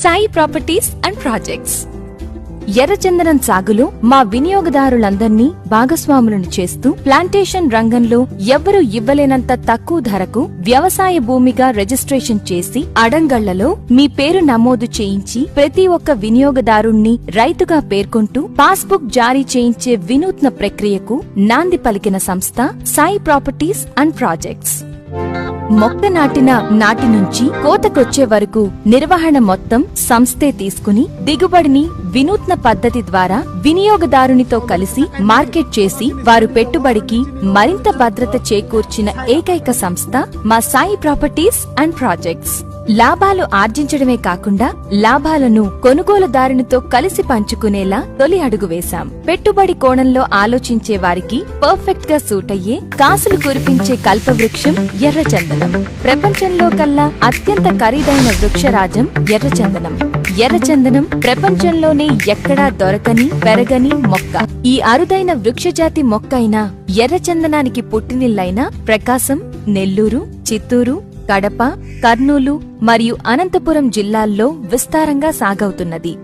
Sai properties and projects. ఎర్రచందనం సాగులో మా వినియోగదారులందర్నీ భాగస్వాములను చేస్తూ ప్లాంటేషన్ రంగంలో ఎవ్వరూ ఇవ్వలేనంత తక్కువ ధరకు వ్యవసాయ భూమిగా రిజిస్ట్రేషన్ చేసి అడంగళ్ళలో మీ పేరు నమోదు చేయించి ప్రతి ఒక్క వినియోగదారుణ్ణి రైతుగా పేర్కొంటూ పాస్బుక్ జారీ చేయించే వినూత్న ప్రక్రియకు నాంది పలికిన సంస్థ సాయి ప్రాపర్టీస్ అండ్ ప్రాజెక్ట్స్. మొక్క నాటిన నాటి నుంచి కోతకొచ్చే వరకు నిర్వహణ మొత్తం సంస్థే తీసుకుని దిగుబడిని వినూత్న పద్ధతి ద్వారా వినియోగదారునితో కలిసి మార్కెట్ చేసి వారు పెట్టుబడికి మరింత భద్రత చేకూర్చిన ఏకైక సంస్థ మా సాయి ప్రాపర్టీస్ అండ్ ప్రాజెక్ట్స్. లాభాలు ఆర్జించడమే కాకుండా లాభాలను కొనుగోలుదారునితో కలిసి పంచుకునేలా తొలి అడుగు వేశాం. పెట్టుబడి కోణంలో ఆలోచించే వారికి పర్ఫెక్ట్గా సూట్ అయ్యే కాసులు కురిపించే కల్పవృక్షం ఎర్రచందనం. ప్రపంచంలో కల్లా అత్యంత ఖరీదైన వృక్షరాజం ఎర్రచందనం. ఎర్రచందనం ప్రపంచంలోనే ఎక్కడా దొరకని పెరగని మొక్క. ఈ అరుదైన వృక్షజాతి మొక్క అయిన ఎర్రచందనానికి పుట్టినిల్లైన ప్రకాశం నెల్లూరు చిత్తూరు కడప కర్నూలు మరియు అనంతపురం జిల్లాల్లో విస్తారంగా సాగవుతున్నది.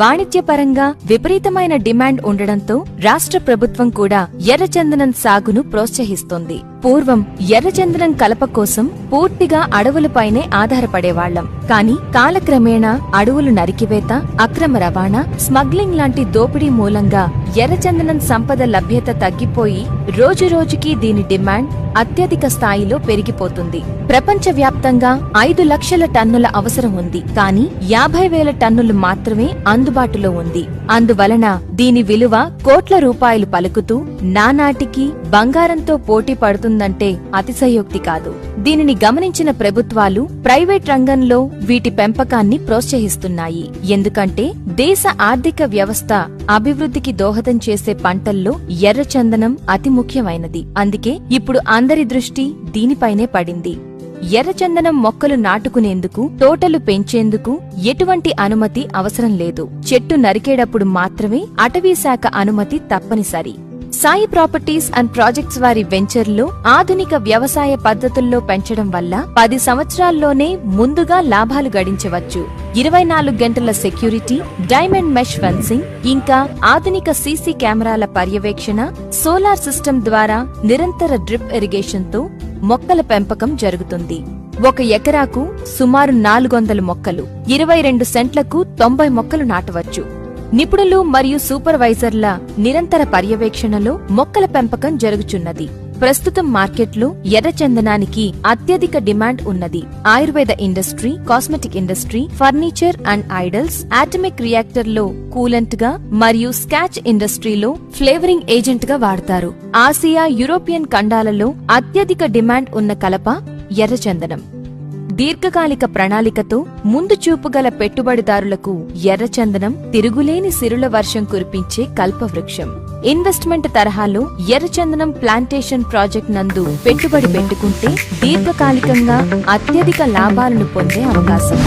వాణిజ్యపరంగా విపరీతమైన డిమాండ్ ఉండడంతో రాష్ట్ర ప్రభుత్వం కూడా ఎర్రచందనం సాగును ప్రోత్సహిస్తోంది. పూర్వం ఎర్రచందనం కలప కోసం పూర్తిగా అడవులపైనే ఆధారపడేవాళ్ళం కానీ కాలక్రమేణా అడవులు నరికివేత అక్రమ రవాణా స్మగ్లింగ్ లాంటి దోపిడీ మూలంగా ఎర్రచందనం సంపద లభ్యత తగ్గిపోయి రోజురోజుకి దీని డిమాండ్ అత్యధిక స్థాయిలో పెరిగిపోతుంది. ప్రపంచవ్యాప్తంగా ఐదు లక్షల టన్నుల అవసరం ఉంది. కానీ యాభై వేల టన్నులు మాత్రమే అందుబాటులో ఉంది. అందువలన దీని విలువ కోట్ల రూపాయలు పలుకుతూ నానాటికి బంగారంతో పోటీ పడుతుందంటే అతిశయోక్తి కాదు. దీనిని గమనించిన ప్రభుత్వాలు ప్రైవేట్ రంగంలో వీటి పెంపకాన్ని ప్రోత్సహిస్తున్నాయి. ఎందుకంటే దేశ ఆర్థిక వ్యవస్థ అభివృద్ధికి దోహదం చేసే పంటల్లో ఎర్రచందనం అతి ముఖ్యమైనది. అందుకే ఇప్పుడు అందరి దృష్టి దీనిపైనే పడింది. ఎర్రచందనం మొక్కలు నాటుకునేందుకు తోటలు పెంచేందుకు ఎటువంటి అనుమతి అవసరం లేదు. చెట్టు నరికేటప్పుడు మాత్రమే అటవీశాఖ అనుమతి తప్పనిసరి. సాయి ప్రాపర్టీస్ అండ్ ప్రాజెక్ట్స్ వారి వెంచర్లో ఆధునిక వ్యవసాయ పద్ధతుల్లో పెంచడం వల్ల పది సంవత్సరాల్లోనే ముందుగా లాభాలు గడించవచ్చు. ఇరవై నాలుగు గంటల సెక్యూరిటీ డైమండ్ మెష్ ఫెన్సింగ్ ఇంకా ఆధునిక సీసీ కెమెరాల పర్యవేక్షణ సోలార్ సిస్టమ్ ద్వారా నిరంతర డ్రిప్ ఇరిగేషన్తో మొక్కల పెంపకం జరుగుతుంది. ఒక ఎకరాకు సుమారు నాలుగు వందల మొక్కలు ఇరవై రెండు సెంట్లకు తొంభై మొక్కలు నాటవచ్చు. నిపుణులు మరియు సూపర్వైజర్ల నిరంతర పర్యవేక్షణలో మొక్కల పెంపకం జరుగుచున్నది. ప్రస్తుతం మార్కెట్లో ఎర్రచందనానికి అత్యధిక డిమాండ్ ఉన్నది. Ayurveda industry cosmetic industry furniture and idols atomic రియాక్టర్లో కూలెంట్గా కూలెంట్గా మరియు స్కాచ్ ఇండస్ట్రీలో ఫ్లేవరింగ్ ఏజెంట్గా వాడతారు. ఆసియా యూరోపియన్ ఖండాలలో అత్యధిక డిమాండ్ ఉన్న కలప ఎర్రచందనం దీర్ఘకాలిక ప్రణాళికతో ముందు చూపుగల పెట్టుబడిదారులకు ఎర్రచందనం తిరుగులేని సిరుల వర్షం కురిపించే కల్పవృక్షం. ఇన్వెస్ట్మెంట్ తరహాలో ఎర్రచందనం ప్లాంటేషన్ ప్రాజెక్ట్ నందు పెట్టుబడి పెట్టుకుంటే దీర్ఘకాలికంగా అత్యధిక లాభాలను పొందే అవకాశం.